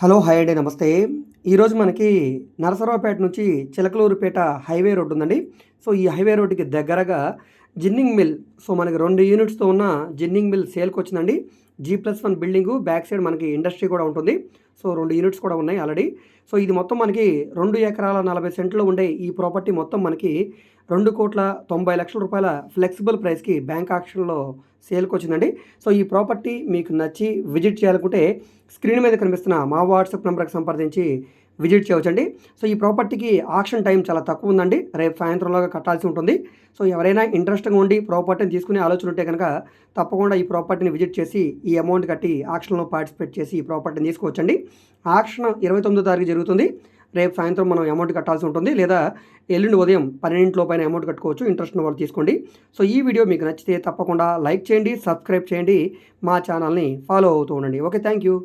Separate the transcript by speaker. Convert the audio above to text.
Speaker 1: Hello hi అండి నమస్తే. ఈరోజు మనకి నరసరావుపేట నుంచి చిలకలూరుపేట హైవే రోడ్డు ఉందండి. సో ఈ హైవే రోడ్డుకి దగ్గరగా జిన్నింగ్ మిల్ సో మనకి రెండు యూనిట్స్తో ఉన్న జిన్నింగ్ మిల్ సేల్కి వచ్చిందండి G plus one building back side మనకి ఇండస్ట్రీ కూడా ఉంటుంది. సో రెండు యూనిట్స్ కూడా ఉన్నాయి ఆల్రెడీ. సో ఇది మొత్తం మనకి రెండు ఎకరాల నలభై సెంట్లో ఉండే ఈ ప్రాపర్టీ మొత్తం మనకి రెండు కోట్ల తొంభై లక్షల రూపాయల ఫ్లెక్సిబుల్ ప్రైస్కి బ్యాంక్ ఆక్షన్లో సేల్కి వచ్చిందండి. సో ఈ ప్రాపర్టీ మీకు నచ్చి విజిట్ చేయాలనుకుంటే స్క్రీన్ మీద కనిపిస్తున్న మా వాట్సాప్ నెంబర్కి సంప్రదించి విజిట్ చేయవచ్చండి. సో ఈ ప్రాపర్టీకి ఆక్షన్ టైం చాలా తక్కువ ఉందండి. రేపు సాయంత్రంలోగా కట్టాల్సి ఉంటుంది. సో ఎవరైనా ఇంట్రెస్ట్గా ఉండి ప్రాపర్టీని తీసుకునే ఆలోచన ఉంటే కనుక తప్పకుండా ఈ ప్రాపర్టీని విజిట్ చేసి ఈ అమౌంట్ కట్టి ఆక్షన్లో పార్టిసిపేట్ చేసి ఈ ప్రాపర్టీని తీసుకోవచ్చండి. ఆక్షన్ ఇరవై తొమ్మిదో తారీఖు జరుగుతుంది. రేపు సాయంత్రం మనం అమౌంట్ కట్టాల్సి ఉంటుంది. లేదా ఎల్లుండి ఉదయం పన్నెండింటిలో పైన అమౌంట్ కట్టుకోవచ్చు. ఇంట్రెస్ట్ ఉన్న వాళ్ళు తీసుకోండి. సో ఈ వీడియో మీకు నచ్చితే తప్పకుండా లైక్ చేయండి సబ్స్క్రైబ్ చేయండి. మా ఛానల్ని ఫాలో అవుతూ ఉండండి. Okay thank you